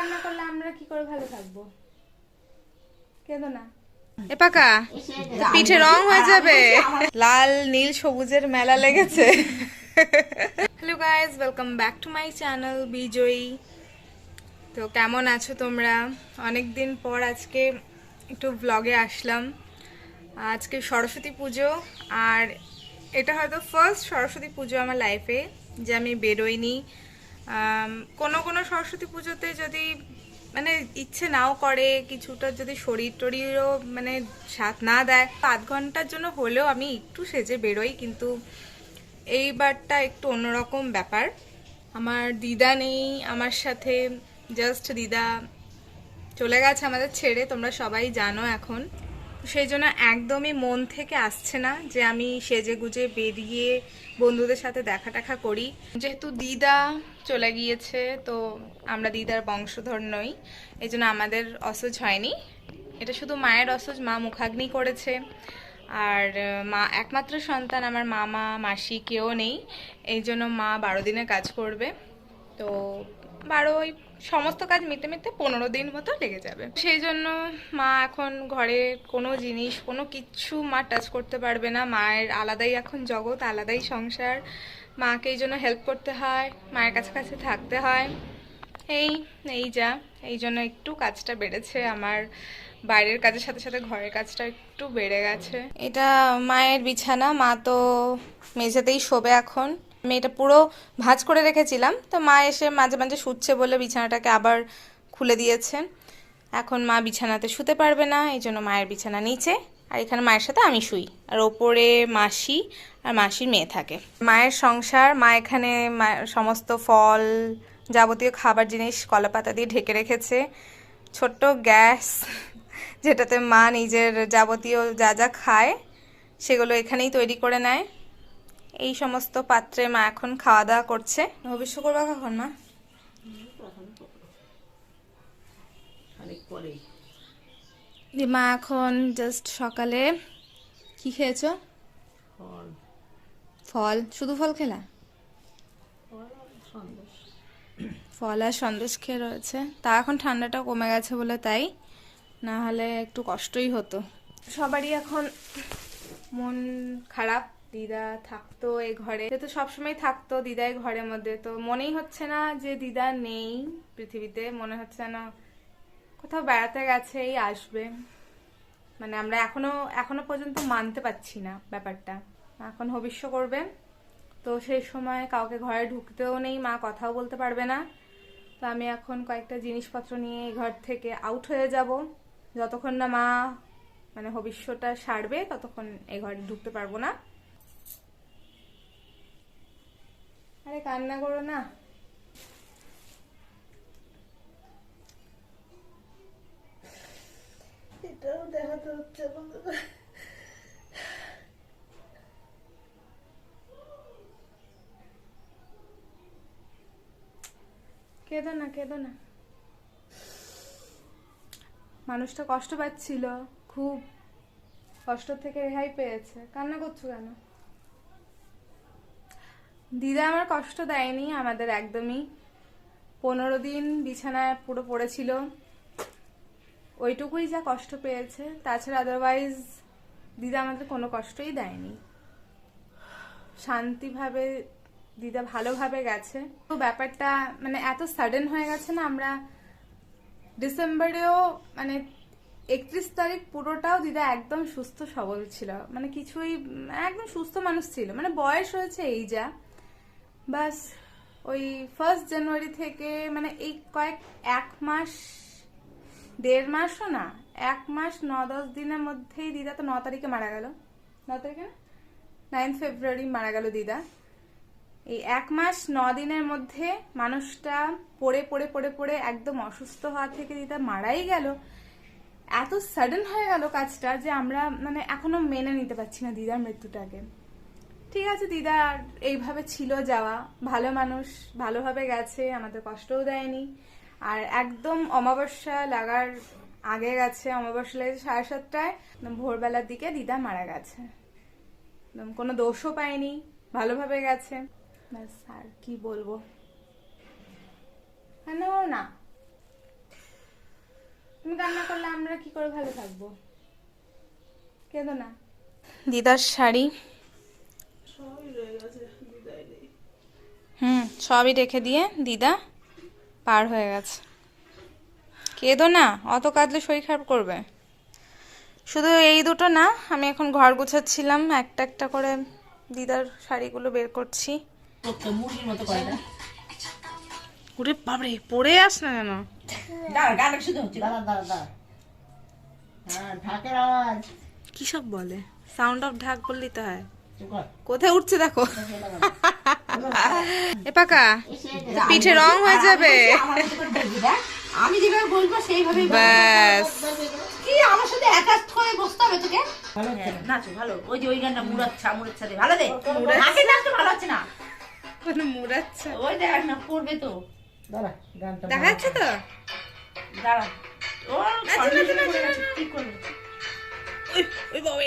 কান্না করলে আমরা কি করে ভালো থাকব? কেঁদো না। এ পাকা পিঠে রং হয়ে যাবে। লাল নীল সবুজের মেলা লেগেছে। Hello guys welcome back to my channel বিজয়ী তো কেমন আছো তোমরা? অনেক দিন পর আজকে একটু ব্লগে আসলাম। আজকে সরস্বতী পুজো আর এটা হয়তো ফার্স্ট সরস্বতী পুজো আমার লাইফে যে আমি বেরোইনি। কোনো কোনো সরস্বতী পুজোতে যদি মানে ইচ্ছে নাও করে, কিছুটা যদি শরীর টরীরও মানে সাথ না দেয় আধ ঘণ্টার জন্য হলেও আমি একটু সেজে বেরোই, কিন্তু এইবারটা একটু অন্যরকম ব্যাপার। আমার দিদা নেই, আমার সাথে জাস্ট দিদা চলে গেছে আমাদের ছেড়ে, তোমরা সবাই জানো এখন। সেই জন্য একদমই মন থেকে আসছে না যে আমি সেজে গুজে বেরিয়ে বন্ধুদের সাথে দেখা টাকা করি। যেহেতু দিদা চলে গিয়েছে, তো আমরা দিদার বংশধর নই এই জন্য আমাদের অসহ্য হয়নি। এটা শুধু মায়ের অসহ্য মা মুখাগ্নি করেছে। আর, মা, একমাত্র সন্তান আমার মামা, মাসি কেউ নেই এই জন্য মা বারো দিনে কাজ করবে। তো বারো ওই সমস্ত কাজ মিটে মিটে পনেরো দিন মতো লেগে যাবে। সেই জন্য মা এখন ঘরে কোনো জিনিস, কোনো কিচ্ছু মা টাচ করতে পারবে না। মায়ের আলাদাই এখন জগৎ, আলাদাই সংসার। মাকে এই জন্য হেল্প করতে হয়, মায়ের কাছে কাছে থাকতে হয়। এই এই যা, এই জন্য একটু কাজটা বেড়েছে। আমার বাইরের কাজের সাথে সাথে ঘরের কাজটা একটু বেড়ে গেছে। এটা মায়ের বিছানা, মা তো মেঝেতেই শোবে এখন। আমি এটা পুরো ভাঁজ করে রেখেছিলাম। তো মা এসে মাঝে মাঝে শুচ্ছে বলে বিছানাটাকে আবার খুলে দিয়েছেন এখন মা বিছানাতে শুতে পারবে না, এই জন্য মায়ের বিছানা নিচে। আর এখানে মায়ের সাথে আমি শুই। আর ওপরে মাসি আর মাসির মেয়ে থাকে। মায়ের সংসার, মা এখানে সমস্ত ফল যাবতীয় খাবার জিনিস, কলাপাতা দিয়ে ঢেকে রেখেছে। ছোট্ট গ্যাস, যেটাতে মা নিজের যাবতীয় যা যা খায়, সেগুলো এখানেই তৈরি করে নেয়। এই সমস্ত পাত্রে মা এখন খাওয়া দাওয়া করছে। ভবিষ্য করবা কখন মা? মা এখন জাস্ট সকালে কি খেয়েছ? ফল। ফল? শুধু ফল খেলা? ফল আর সন্দেশ। ফল আর সন্দেশ খেয়ে রয়েছে। তা এখন ঠান্ডাটা কমে গেছে বলে তাই না হলে একটু কষ্টই হতো। সবারই এখন মন খারাপ। দিদা থাকতো এই ঘরে। যেহেতু সবসময় থাকতো দিদা এই ঘরের মধ্যে। তো মনেই হচ্ছে না যে দিদা নেই পৃথিবীতে। মনে হচ্ছে না কোথাও বেড়াতে গেছে এই আসবে। মানে আমরা এখনও এখনও পর্যন্ত মানতে পারছি না ব্যাপারটা। এখন ভবিষ্য করবে। তো সেই সময় কাউকে ঘরে ঢুকতেও নেই, মা কথাও বলতে পারবে না। তো আমি এখন কয়েকটা জিনিসপত্র নিয়ে এই ঘর থেকে আউট হয়ে যাব। যতক্ষণ না মা মানে ভবিষ্যটা সারবে, ততক্ষণ এই ঘরে ঢুকতে পারব না। আরে কান্না করো না। এটাও দেখাতে হচ্ছে বন্ধুরা কেঁদো না কেঁদো না। মানুষটা কষ্ট পাচ্ছিল খুব কষ্ট থেকে রেহাই পেয়েছে। কান্না করছ কেন? দিদা আমার কষ্ট দেয়নি, আমাদের একদমই। পনেরো দিন বিছানায় পুরো পড়েছিল। ওইটুকুই যা কষ্ট পেয়েছে। তাছাড়া আদারওয়াইজ দিদা আমাদের কোনো কষ্টই দেয়নি। শান্তিভাবে দিদা ভালোভাবে গেছে। তো ব্যাপারটা মানে এত সাডেন হয়ে গেছে না, আমরা ডিসেম্বরেও মানে একত্রিশ তারিখ পুরোটাও দিদা একদম সুস্থ সবল ছিল। মানে কিছুই, একদম সুস্থ মানুষ ছিল। মানে বয়স হয়েছে এই যা। বাস, ওই ফার্স্ট জানুয়ারি থেকে মানে এই কয়েক, এক মাস, দেড় মাসও না, এক মাস ন, দশ দিনের মধ্যেই দিদা তো ন তারিখে মারা গেল। ন তারিখে নাইন্থ ফেব্রুয়ারি মারা গেল দিদা। এই এক মাস, ন দিনের মধ্যে মানুষটা পড়ে পড়ে পড়ে পড়ে একদম অসুস্থ হওয়া থেকে দিদা মারাই গেল। এত সাডেন হয়ে গেল কাজটা যে আমরা মানে এখনও মেনে নিতে পারছি না দিদার মৃত্যুটাকে। ঠিক আছে, দিদা এইভাবে ছিল যাওয়া। ভালো মানুষ, ভালোভাবে গেছে, আমাদের কষ্টও দেয়নি। আর একদম অমাবস্যা লাগার আগে গেছে, অমাবস্যা লেগেছে সাড়ে সাতটায়। ভোরবেলার দিকে দিদা মারা গেছে। একদম কোনো দোষও পায়নি, ভালোভাবে গেছে। ব্যাস, আর কি বলব? না। তুমি কান্না করলে আমরা কি করে ভালো থাকব? কেঁদো না। দিদার শাড়ি সবই রয়ে গেছে বিদায় নেই হুম সবই রেখে দিয়ে দিদা পার হয়ে গেছে। কেঁদো না অত কাঁদলে শরীর খারাপ করবে। শুধু এই দুটো না আমি এখন ঘর গুছাচ্ছিলাম একটা একটা করে দিদার শাড়িগুলো বের করছি। ওরে বাবরে পড়ে আস না কেন হ্যাঁ ঢাকের আওয়াজ। কি সব বলে? সাউন্ড অফ ঢাক বললেই তো হয়। কোথায় উঠছে দেখো? এ পাকা পিঠে রং হয়ে যাবে। আমি যেভাবে বলব সেইভাবে ব্যাস। কি আমার সাথে একাজ করে বসতে হবে তোকে? নাচ ভালো। ওই যে ওই গানটা মুরাচ্ছা মুরাচ্ছা দে ভালো দে? নাচে নাচ তো ভালো হচ্ছে না। কোনো মুড়াচ্ছে। ওই দেখ না করবে তো। দেখা যাচ্ছে তো? দাঁড়া। ও নাচো, নাচো, নাচো। কি করবে। ওই ওই বাবা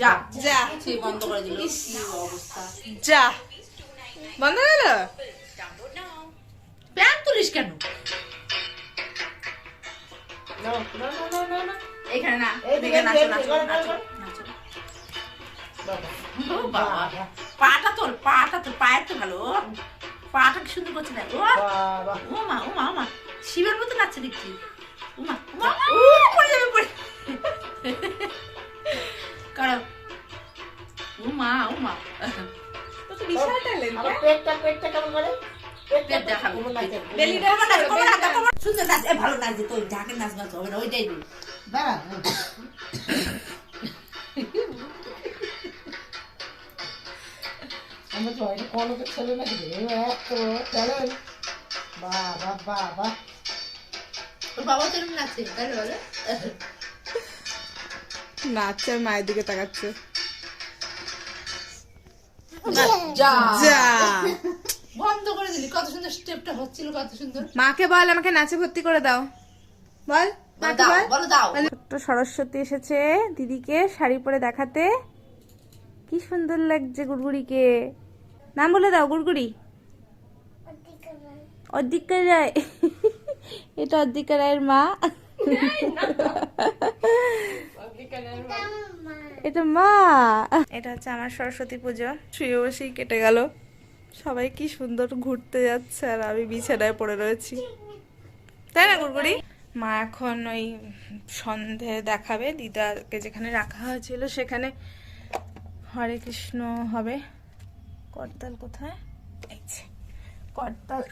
যা। যা। সে বন্ধ করে দিল। কি অবস্থা? যা। বন্ধ গেল? প্যান তুলিস কেন? এখানে না এদিকে নাচো নাচো নাচো নাচো। পাটা তোর পাটা তোর পায়ের তো ভালো পাটা কি সুন্দর করছে না ও। ও মা ও মা মা। শিবের মতো নাচছে দেখছি। ও মা ও মা ও পড়ে যাবে পড়ে ও মা ও মা বিশাল ট্যালেন্ট পেট দেখাবো Belly dance কোমর নাচ, করো, কোমর belly কোমর- সুন্দর নাচ এ ভালো নাচ তোর ঝাঁকের নাচ নাচ হবে না ওইটাই দে ওর বাবা তো নাচে তাই না বলো? নাচছে মায়ের দিকে তাকাচ্ছে। যা। যা। বন্ধ করে দিলি কত সুন্দর স্টেপটা হচ্ছিল কত সুন্দর। মাকে বল আমাকে নাচে ভর্তি করে দাও। বল সরস্বতী এসেছে দিদিকে শাড়ি পরে দেখাতে। কি সুন্দর লাগছে গুড়গুড়িকে। নাম বলে দাও গুড়গুড়ি। অদ্দিকা রায়। এটা অদ্দিকা রায়ের মা। এটা মা। এটা হচ্ছে আমার সরস্বতী পুজো। শুয়ে বসেই কেটে গেল। সবাই কি সুন্দর ঘুরতে যাচ্ছে আর আমি বিছানায় পড়ে রয়েছি। তাই না, গুড়গুড়ি? মা এখন ওই সন্ধে দেখাবে। দিদাকে যেখানে রাখা হয়েছিল সেখানে। হরে কৃষ্ণ হবে। করতাল কোথায়? করতাল।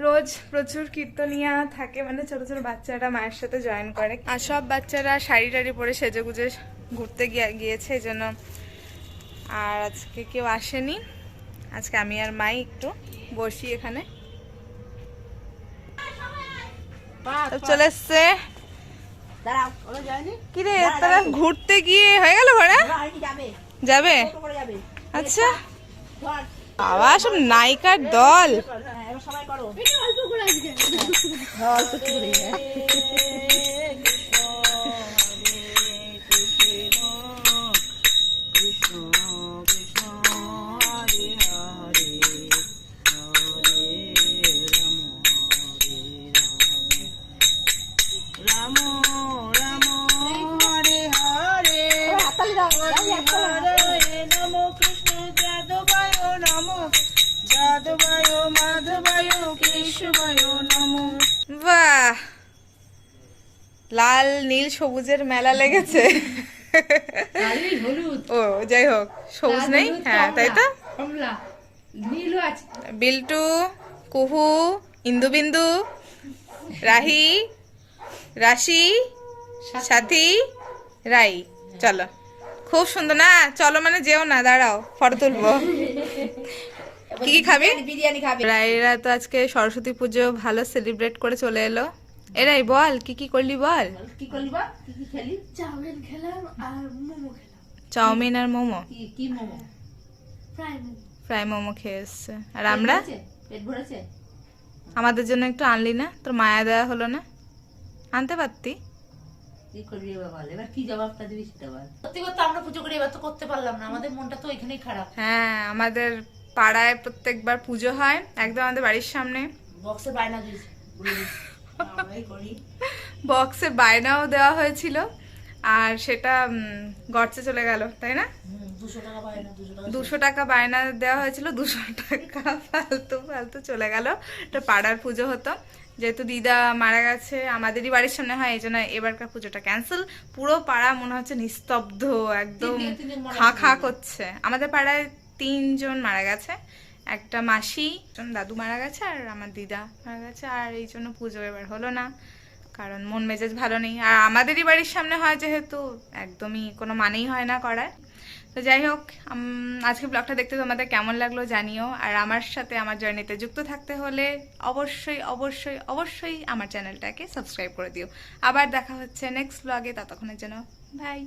রোজ প্রচুর কীর্তনিয়া থাকে মানে ছোট ছোট বাচ্চারা মায়ের সাথে জয়েন করে। আর সব বাচ্চারা শাড়ি টাড়ি পরে সেজে গুজে ঘুরতে গিয়ে- গিয়েছে এই জন্য। আর আজকে কেউ আসেনি। আজকে আমি আর মাই একটু বসি এখানে। চলে এসছে। কিরে তারা ঘুরতে গিয়ে হয়ে গেল ঘোরা যাবে। আচ্ছা। বাবা সব নায়িকার দল। হ্যাঁ সবাই করো। অল্প করে যাদবায় মাধবায় কেশবায় নম। বাহ! লাল নীল সবুজের মেলা লেগেছে। ও যাই হোক সবুজ নেই? হ্যাঁ তাই তো? বিল্টু কুহু ইন্দুবিন্দু রাহি রাশি সাথী রাই। চলো। খুব সুন্দর। না চলো মানে যেও না দাঁড়াও ফটো তুলবো। কি কি খাবি? বিরিয়ানি খাবে। রাইরা তো আজকে সরস্বতী পুজো ভালো সেলিব্রেট করে চলে এলো। এরাই বল কি কি করলি বল? কি করলি বা কি কি খেলি? চাউমিন খেলাম আর মোমো খেলাম। চাউমিন আর মোমো? কি কি মোমো? ফ্রাই মোমো। ফ্রাই মোমো খেয়ে এসছে আর আমরা? পেট ভরেছে? আমাদের জন্য একটু আনলি না? তোর মায়া দেওয়া হলো না? আনতে পারতি? কি করবি বল? এবার কি জবাবটা দিবি সেটা বল। সত্যি করতে আমরা পুজো করি এবার তো করতে পারলাম না। আমাদের মনটা তো এখানেই খারাপ। হ্যাঁ আমাদের পাড়ায় প্রত্যেকবার পুজো হয় একদম আমাদের বাড়ির সামনে। বক্সে বায়না বায়নাও দেওয়া হয়েছিল আর সেটা গর্চে চলে গেল তাই না? দুশো টাকা বায়না দেওয়া হয়েছিল দুশো টাকা ফালতু ফালতু চলে গেল। এটা পাড়ার পুজো হতো। যেহেতু দিদা মারা গেছে আমাদেরই বাড়ির সামনে হয় এই জন্য এবারকার পুজোটা ক্যান্সেল পুরো পাড়া মনে হচ্ছে নিস্তব্ধ একদম খা খা করছে। আমাদের পাড়ায় তিনজন মারা গেছে। একটা মাসি, একজন দাদু মারা গেছে আর আমার দিদা মারা গেছে। আর এই জন্য পুজো এবার হলো না, কারণ মন মেজাজ ভালো নেই। আর আমাদেরই বাড়ির সামনে হয় যেহেতু, একদমই কোনো মানেই হয় না করার। তো যাই হোক আজকে ব্লগটা দেখতে তোমাদের কেমন লাগল জানিও। আর আমার সাথে আমার জার্নিতে যুক্ত থাকতে হলে অবশ্যই অবশ্যই অবশ্যই আমার চ্যানেলটাকে সাবস্ক্রাইব করে দিও। আবার দেখা হচ্ছে নেক্সট ব্লগে ততক্ষণের জন্য বাই